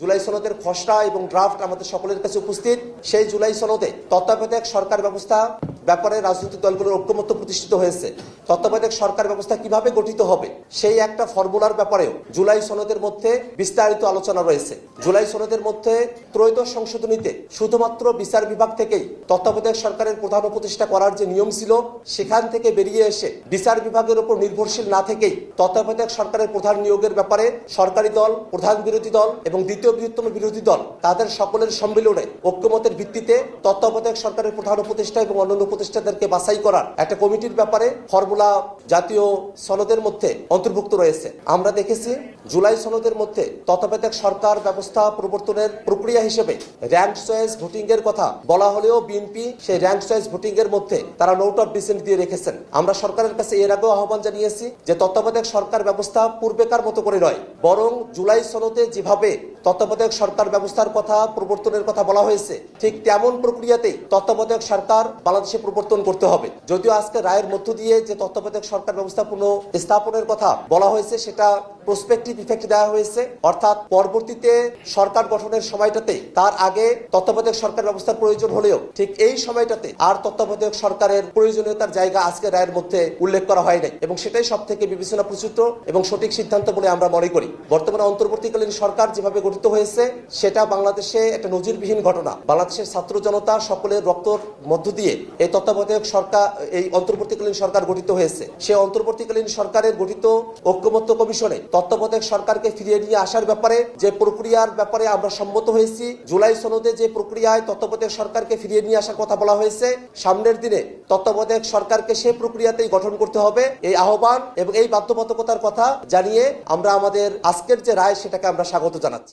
জুলাই সনদের খসড়া এবং ড্রাফট আমাদের সকলের কাছে উপস্থিত। সেই জুলাই সনদে তত্ত্বাবধায়ক সরকার ব্যবস্থা ব্যাপারে রাজনৈতিক দলগুলোর ঐক্যমত্য প্রতিষ্ঠিত হয়েছে। তত্ত্বাবধায়ক সরকার ব্যবস্থা কীভাবে গঠিত হবে? সেই একটা ফর্মুলার ব্যাপারেও জুলাই সনদের মধ্যে বিস্তারিত আলোচনা রয়েছে। জুলাই সনদের মধ্যে ত্রয়োদশ সংশোধনীতে শুধুমাত্র বিচার বিভাগ থেকেই তত্ত্বাবধায়ক সরকারের প্রধান উপদেষ্টা করার যে নিয়ম ছিল, সেখান থেকে বেরিয়ে এসে বিচার বিভাগের উপর নির্ভরশীল না থেকেই তত্ত্বাবধায়ক সরকারের প্রধান নিয়োগের ব্যাপারে সরকারি দল, প্রধান বিরোধী দল এবং দ্বিতীয় বৃহত্তম বিরোধী দল, তাদের সকলের সম্মিলনে ঐক্যমতের ভিত্তিতে তত্ত্বাবধায়ক সরকারের প্রধান উপদেষ্টা এবং অন্যান্য উপদেষ্টাদেরকে বাছাই করার একটা কমিটির ব্যাপারে ফর্মুলা জাতীয় সনদের মধ্যে অন্তর্ভুক্ত রয়েছে। আমরা দেখেছি জুলাই সনদের মধ্যে তত্ত্বাবধায়ক সরকার ব্যবস্থা প্রবর্তনের প্রক্রিয়া হিসেবে র্যাঙ্ক চয়েস ভোটিং এর কথা বলা হলেও বিএনপি সেই র্যাঙ্ক চয়েস ভোটিং এর মধ্যে তারা নোট অফ ডিসেন্ট দিয়ে রেখেছেন। আমরা সরকারের কাছে এর আগেও আহ্বান জানিয়েছি যে তত্ত্বাবধায়ক সরকার ব্যবস্থা পূর্বেকার মতো করে নয়, বরং জুলাই সনদে যেভাবে তত্ত্বাবধায়ক সরকার ব্যবস্থার কথা, প্রবর্তনের কথা বলা হয়েছে। ঠিক তেমন প্রক্রিয়াতেই তত্ত্বাবধায়ক সরকার বাংলাদেশে প্রবর্তন করতে হবে। যদিও আজকে রায়ের মধ্য দিয়ে যে তত্ত্বাবধায়ক সরকার ব্যবস্থা পুনঃ স্থাপনের কথা বলা হয়েছে, সেটা প্রসপেক্টিভ ইফেক্ট দেওয়া হয়েছে। অর্থাৎ পরবর্তীতে সরকার গঠনের সময়টাতে তার আগে তত্ত্বাবধায়ক সরকার ব্যবস্থার প্রয়োজন হলেও ঠিক এই সময়টাতে আর তত্ত্বাবধায়ক সরকারের প্রয়োজনীয়তার জায়গা আজকে রায়ের মধ্যে উল্লেখ করা হয় নাই। এবং সেটাই সব থেকে বিবেচনা প্রসূত এবং সঠিক সিদ্ধান্ত বলে আমরা মনে করি। বর্তমানে অন্তর্বর্তীকালীন সরকার যেভাবে গঠিত হয়েছে, সেটা বাংলাদেশে একটা নজিরবিহীন ঘটনা। বাংলাদেশের ছাত্র জনতা সকলের রক্তর মধ্য দিয়ে এই তত্ত্বাবধায়ক সরকার, এই অন্তর্বর্তীকালীন সরকার গঠিত হয়েছে। সে অন্তর্বর্তীকালীন সরকারের গঠিত ঐক্যমত্য কমিশনে তত্ত্বাবধায়ক সরকারকে ফিরিয়ে নিয়ে আসার ব্যাপারে যে প্রক্রিয়ার ব্যাপারে আমরা সম্মত হয়েছি, জুলাই সনদে যে প্রক্রিয়ায় তত্ত্বাবধায়ক সরকারকে ফিরিয়ে নিয়ে আসার কথা বলা হয়েছে, সামনের দিনে তত্ত্বাবধায়ক সরকারকে সে প্রক্রিয়াতেই গঠন করতে হবে, এই আহ্বান এবং এই বাধ্যবাধকতার কথা জানিয়ে আমরা আমাদের আজকের যে রায়, সেটাকে আমরা স্বাগত জানাচ্ছি।